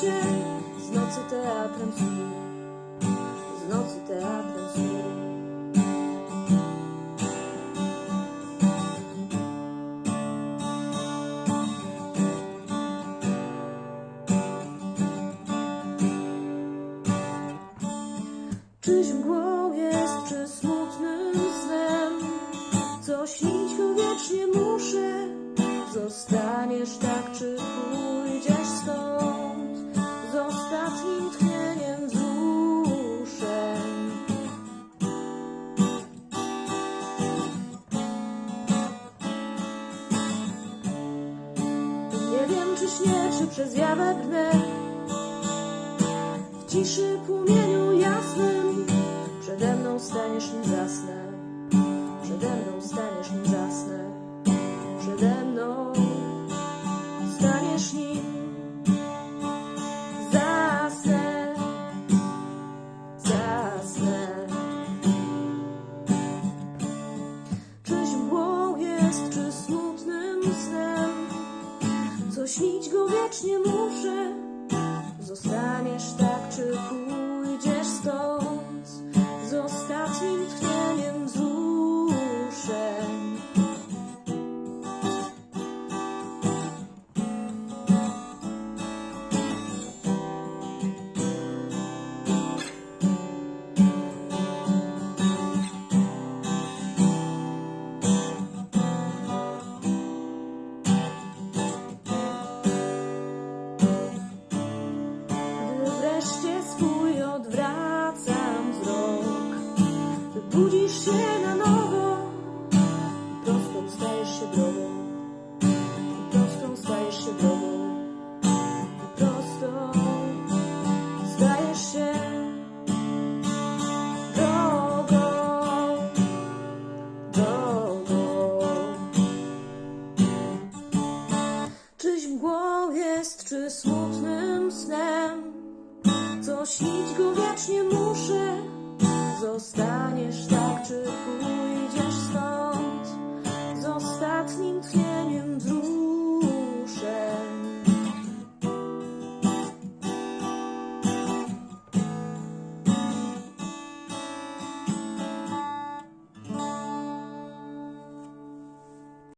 się z nocy teatrem snu, z nocy teatrem snu. Czyś mgłą jest czy smutnym snem, co śnić wiecznie muszę, zostaniesz tak. Śnie, czy przez brnę W ciszy płomieniu Śnić go wiecznie mógł. stajesz się drogą, prostą stajesz się drogą, prostą stajesz się drogą, drogą. Czyś mgłą jest, czy smutnym snem, co śnić go wiecznie muszę, zostaniesz tak, czy pójdziesz stąd.